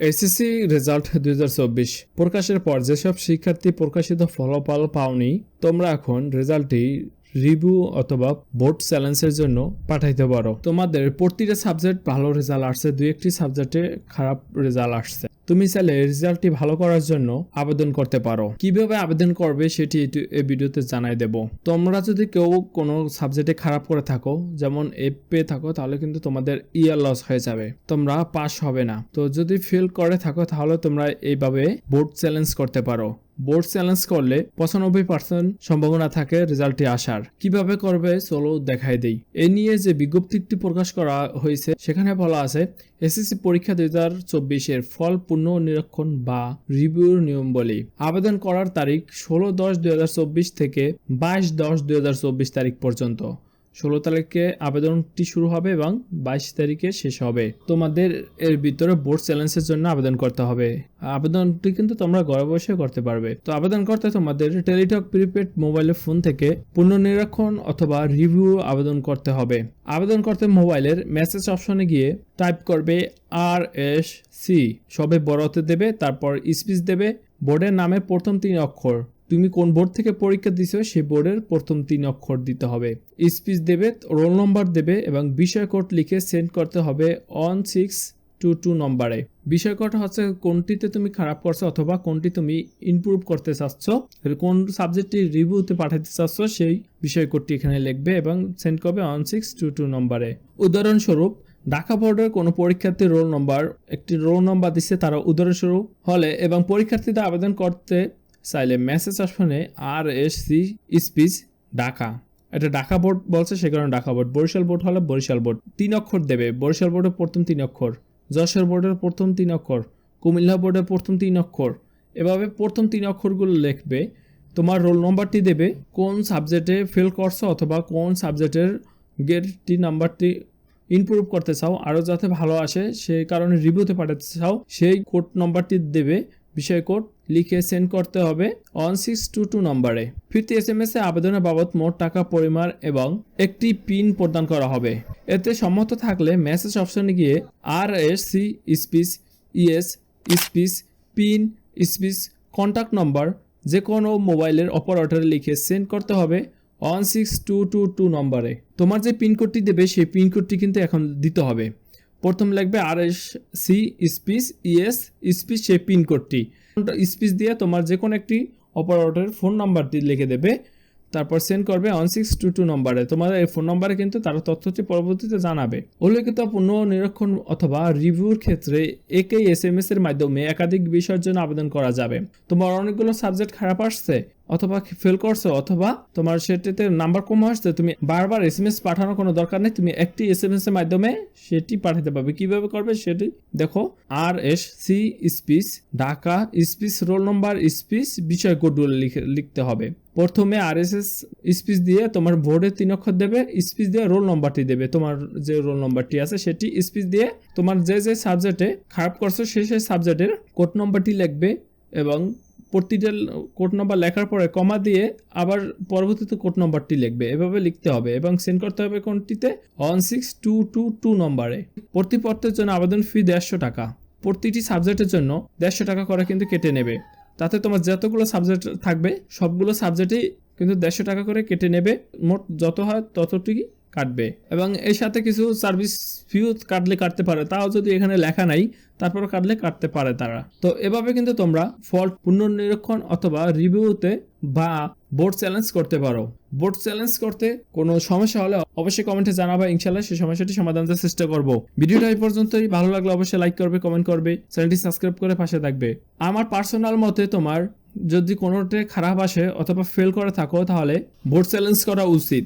SSC result দুই হাজার চব্বিশ। প্রকাশের পর যেসব শিক্ষার্থী প্রকাশিত ফলাফল পাওনি, তোমরা এখন রেজাল্টটি রিভিউ অথবা বোর্ড চ্যালেঞ্জের জন্য পাঠাইতে পারো। তোমাদের প্রতিটা সাবজেক্ট ভালো রেজাল্ট আসছে দুই একটি সাবজেক্টে খারাপ রেজাল্ট আসছে। তুমি চাইলে রেজাল্টটি ভালো করার জন্য আবেদন করতে পারো। কীভাবে আবেদন করবে সেটি এই ভিডিওতে জানাই দেব। তোমরা যদি কেউ কোনো সাবজেক্টে খারাপ করে থাকো, যেমন এ পেয়ে থাকো, তাহলে কিন্তু তোমাদের ইয়ার লস হয়ে যাবে। তোমরা পাস হবে না। তো যদি ফেল করে থাকো, তাহলে তোমরা এইভাবে বোর্ড চ্যালেঞ্জ করতে পারো। বোর্ড চ্যালেঞ্জ করলে পঁচানব্বই পার্সেন্ট সম্ভাবনা থাকে রেজাল্টটি আসার। কীভাবে করবে চলো দেখাই দেই। এ নিয়ে যে বিজ্ঞপ্তিটি প্রকাশ করা হয়েছে, সেখানে বলা আছে, এসএসসি পরীক্ষা দুই হাজার চব্বিশের ফল পুনঃ নিরীক্ষণ বা রিভিউর নিয়ম বলি। আবেদন করার তারিখ ষোলো দশ দুই থেকে বাইশ দশ দুই তারিখ পর্যন্ত। ষোলো তারিখে আবেদনটি শুরু হবে এবং বাইশ তারিখে শেষ হবে। তোমাদের এর ভিতরে বোর্ড চ্যালেঞ্জের জন্য আবেদন করতে হবে। আবেদনটি কিন্তু তোমরা ঘরে বসে করতে পারবে। তো আবেদন করতে তোমাদের টেলিটক প্রিপেড মোবাইলের ফোন থেকে পুনর্নিরীক্ষণ অথবা রিভিউ আবেদন করতে হবে। আবেদন করতে মোবাইলের মেসেজ অপশনে গিয়ে টাইপ করবে আর এস সি সবে বড়তে দেবে, তারপর স্পিচ দেবে বোর্ডের নামের প্রথম তিন অক্ষর। তুমি কোন বোর্ড থেকে পরীক্ষা দিছো সেই বোর্ডের প্রথম তিন অক্ষর দিতে হবে। স্পিচ দেবে, রোল নম্বর দেবে এবং বিষয় কোড লিখে সেন্ড করতে হবে অন সিক্স টু টু নম্বরে। বিষয় কোড হচ্ছে কোনটিতে তুমি খারাপ করছ অথবা কোনটি তুমি ইমপ্রুভ করতে চাচ্ছ। কোন সাবজেক্টটি রিভিউতে পাঠাতে চাচ্ছ, সেই বিষয় কোডটি এখানে লিখবে এবং সেন্ড করবে অন সিক্স টু টু নম্বরে। উদাহরণস্বরূপ, ঢাকা বোর্ডের কোনো পরীক্ষার্থীর রোল নম্বর, একটি রোল নম্বর দিচ্ছে, তারা উদাহরণস্বরূপ হলে এবং পরীক্ষার্থীদের আবেদন করতে চাইলে মেসেজ অপশনে আর এস সি স্পিচ ঢাকা। এটা ঢাকা বোর্ড বলছে, সে কারণে ঢাকা বোর্ড বরিশাল বোর্ড হলে বরিশাল বোর্ড তিন অক্ষর দেবে। বরিশাল বোর্ডের প্রথম তিন অক্ষর, যশোর বোর্ডের প্রথম তিন অক্ষর, কুমিল্লা বোর্ডের প্রথম তিন অক্ষর। এভাবে প্রথম তিন অক্ষরগুলো লিখবে। তোমার রোল নম্বরটি দেবে, কোন সাবজেক্টে ফেল করছ অথবা কোন সাবজেক্টের গেটটি নাম্বারটি ইমপ্রুভ করতে চাও। আরও যাতে ভালো আসে সেই কারণে রিভিউতে পাঠাতে চাও, সেই কোড নম্বরটি দেবে। বিষয় কোড লিখে সেন্ড করতে হবে ওয়ান সিক্স টু টু নম্বরে। ফিরতি এস এম এস এ আবেদনের বাবদ মোট টাকা পরিমাণ এবং একটি পিন প্রদান করা হবে। এতে সম্মত থাকলে মেসেজ অপশনে গিয়ে আর S C space E S space PIN space contact number যে কোনো মোবাইলের অপারেটরে লিখে সেন্ড করতে হবে one six two two two নম্বরে। তোমার যে পিনকোডটি দেবে সেই পিনকোডটি কিন্তু এখন দিতে হবে। প্রথম লাগবে আর S C space E S space, সেই পিনকোডটি স্পিচ দিয়ে তোমার যে কোনো একটি অপারেটরের ফোন নাম্বারটি লিখে দেবে। তারপর সেন্ড করবে ওয়ান সিক্স টু টু নম্বরে। তোমার এই ফোন নম্বরে কিন্তু তারা তথ্যটি পরবর্তীতে জানাবে। উল্লেখিত পুনঃ নিরীক্ষণ অথবা রিভিউর ক্ষেত্রে একই এস এম এস এর মাধ্যমে একাধিক বিষয়ের জন্য আবেদন করা যাবে। তোমার অনেকগুলো সাবজেক্ট খারাপ আসছে অথবা ফেল করছ, অথবা তোমার সেটিতে নাম্বার কম আসছে তুমি বারবার এস এম এস পাঠানোর কোনো দরকার নেই, তুমি একটি এস এম এস এর মাধ্যমে সেটি পাঠাতে পারবে। কীভাবে করবে সেটি দেখো আর S C space Dhaka space roll number space বিষয় কোডগুলো লিখে, লিখতে হবে। প্রথমে আর এস এস স্পিচ দিয়ে তোমার বোর্ডে তিন অক্ষর দেবে স্পিচ দিয়ে রোল নম্বরটি দেবে। তোমার যে রোল নম্বরটি আছে, সেটি স্পিচ দিয়ে তোমার যে যে সাবজেক্টে খারাপ করছ সেই সেই সাবজেক্টের কোড নম্বরটি লিখবে এবং প্রতিটা কোড নম্বর লেখার পরে কমা দিয়ে আবার পরবর্তীতে কোড নম্বরটি লিখবে। এভাবে লিখতে হবে এবং সেন্ড করতে হবে কোনটিতে? One six two two two নম্বরে প্রতি পত্রের জন্য আবেদন ফি দেড়শো টাকা। প্রতিটি সাবজেক্টের জন্য দেড়শো টাকা করে কিন্তু কেটে নেবে। তাতে তোমার যতগুলো সাবজেক্ট থাকবে, সবগুলো সাবজেক্টেই কিন্তু দেড়শো টাকা করে কেটে নেবে। মোট যত হয় ততটুকুই কাটবে। এবং এর সাথে কিছু সার্ভিস ফিউ কাটলে কাটতে পারে। তাও যদি এখানে লেখা নাই তারপর কাটলে কাটতে পারে তারা। তো এভাবে কিন্তু তোমরা ফল্ট পুনর্নিরীক্ষণ অথবা রিভিউতে বা বোর্ড চ্যালেঞ্জ করতে পারো। বোর্ড চ্যালেঞ্জ করতে কোনো সমস্যা হলে অবশ্যই কমেন্টে জানাবা। ইনশাল্লাহ সেই সমস্যাটি সমাধান দেওয়ার চেষ্টা করব। ভিডিওটা এই পর্যন্তই। ভালো লাগলে অবশ্যই লাইক করবে কমেন্ট করবে চ্যানেলটি সাবস্ক্রাইব করে পাশে থাকবে। আমার পার্সোনাল মতে তোমার যদি কোনোটা খারাপ আসে অথবা ফেল করে থাকো, তাহলে বোর্ড চ্যালেঞ্জ করা উচিত।